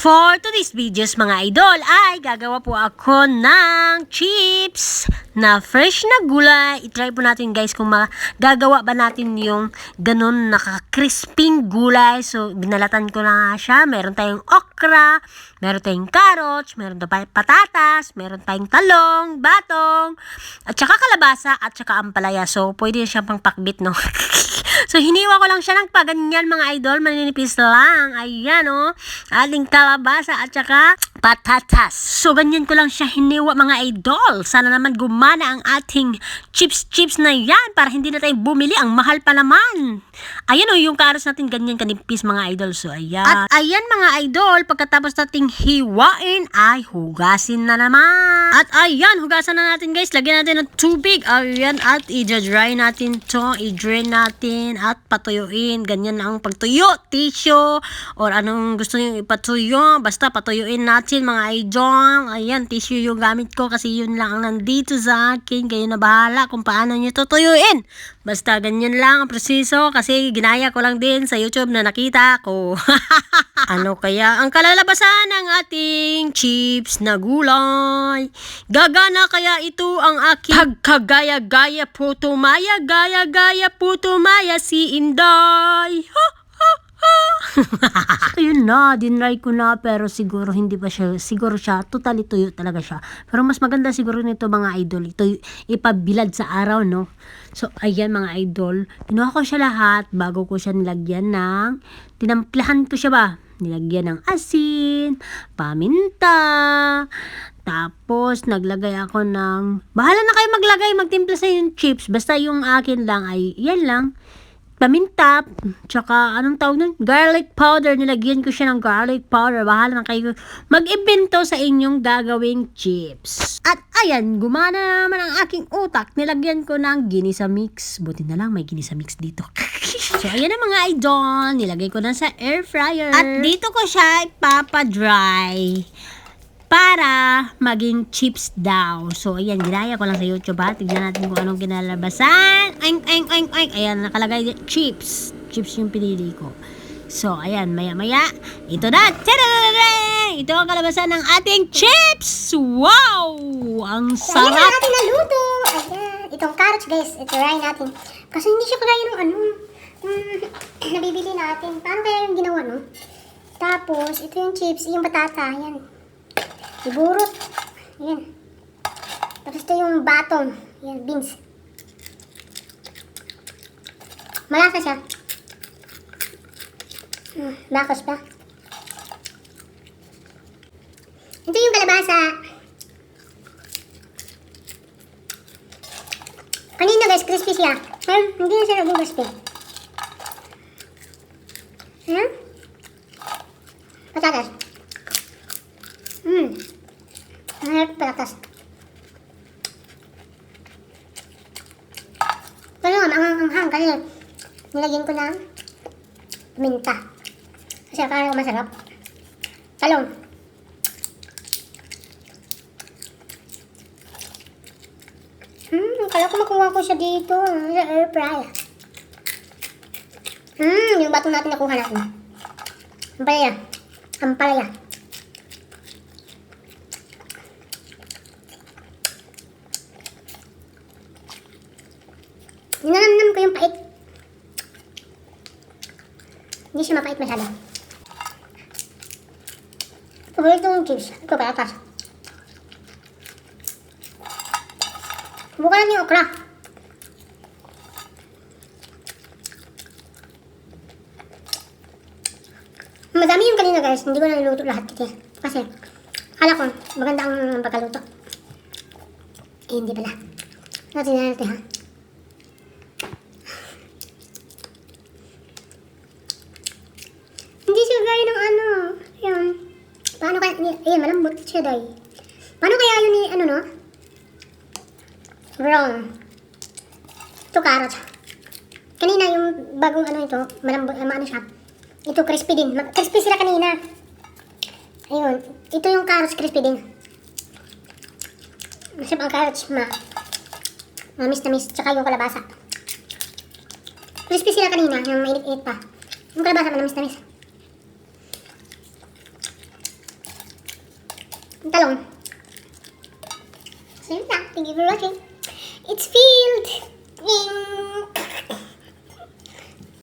For today's videos mga idol ay gagawa po ako ng chips na fresh na gulay. I-try po natin guys kung magagawa ba natin yung ganun naka-crisping gulay. So binalatan ko na siya. Meron tayong okra, meron tayong carrots, meron tayong patatas, meron tayong talong, batong, at saka kalabasa at saka ampalaya. So pwede siya pang pakbit no. so hiniwa ko lang siya ng paganyan mga idol. Maninipis lang. Ayan oh. Aling kalabasa at saka patatas. So, ganyan ko lang siya hiniwa mga idol. Sana naman gumana ang ating chips-chips na yan para hindi na tayo bumili. Ang mahal pa naman. Ayan o, yung karos natin ganyan kanipis mga idol. So, ayan. At ayan mga idol, pagkatapos nating hiwain ay hugasin na naman. At ayan, hugasan na natin guys. Lagyan natin ng tubig. Ayan, at i-dry natin to. I-drain natin at patuyuin. Ganyan ang pagtuyo. Tissue or anong gusto nyo ipatuyo. Basta patuyuin natin mga idol. Ayan, tissue yung gamit ko kasi yun lang ang nandito sa akin. Kayo na bahala kung paano nyo tutuyuin. Basta ganyan lang ang proseso kasi ginaya ko lang din sa YouTube na nakita ko. ano kaya ang kalalabasan ng ating chips na gulay? Gagana kaya ito ang aking pagkagaya-gaya putumaya, gaya-gaya putumaya si Inday. Ha! Ayun na, dinry ko na pero siguro hindi pa siya, siguro siya, totally tuyo talaga siya. Pero mas maganda siguro nito mga idol, ito ipabilad sa araw, no? So, ayan mga idol, kinuha ko siya lahat bago ko siya nilagyan ng, tinamplahan ko siya ba? Nilagyan ng asin, paminta, tapos, naglagay ako ng, bahala na kayo maglagay, magtimpla sa yung chips, basta yung akin lang ay, yan lang, paminta, tsaka anong tawag nun? Garlic powder. Nilagyan ko siya ng garlic powder. Bahala na kayo mag-ibento sa inyong gagawing chips. At ayan, gumana naman ang aking utak. Nilagyan ko ng ginisa mix. Buti na lang may ginisa mix dito. so, ayan na mga idol. Nilagay ko na sa air fryer. At dito ko siya ipapa-dry para maging chips daw. So, ayan, ginaya ko lang sa YouTube ha. Tignan natin kung anong kinalabasan. Oink, oink, oink, oink. Ayan, nakalagay chips. Chips yung pinili ko. So, ayan, maya-maya. Ito na. Tadadadada! Ito ang kalabasan ng ating chips. Wow! Ang So, ayan sarap. natin naluto. Ayan. Itong carrots, guys. Itry natin. Kasi hindi siya kagaya ng ano, mm, nabibili natin. Paano kaya yung ginawa, no? Tapos, ito yung chips, yung batata. Ayan. Iburot. Ayan. Tapos ito yung batong. Ayan, beans. Malasa siya. Hmm, bakos pa. Ito yung kalabasa. Kanina guys, crispy siya. Ngayon, hindi na siya naging crispy. Ayan. Patatas. Mmm. Ang patatas. Pero ang anghang kasi nilagyan ko ng minta. Kasi parang masarap. Talong. Hmm, kala ko makuha ko siya dito sa air fryer. Hmm, yung batong natin nakuha natin. Ampalaya. Ampalaya. Ninanamnam ko yung pait. Hindi siya mapait masyado. Paborito yung chips. Ito pa atas. Buka lang yung okra. Madami yung kanina guys. Hindi ko na niluto lahat kasi. Kasi, kala ko maganda ang pagkaluto. Eh, hindi pala. Natin na ha. Hindi siya gaya ng ano. Yan. Kaya, ayan, malambot siya day. Paano kaya yun ni, ano no? Brown. Ito carrot. Kanina yung bagong ano ito, malambot, ano, ano siya. Ito crispy din. Ma- Crispy sila kanina. Ayun. Ito yung carrots crispy din. Masarap ang carrots, ma. Mamis na miss. Tsaka yung kalabasa. Crispy sila kanina, yung mainit-init pa. Yung kalabasa, manamis na miss. So. Thank you for watching. It's filled. Ink.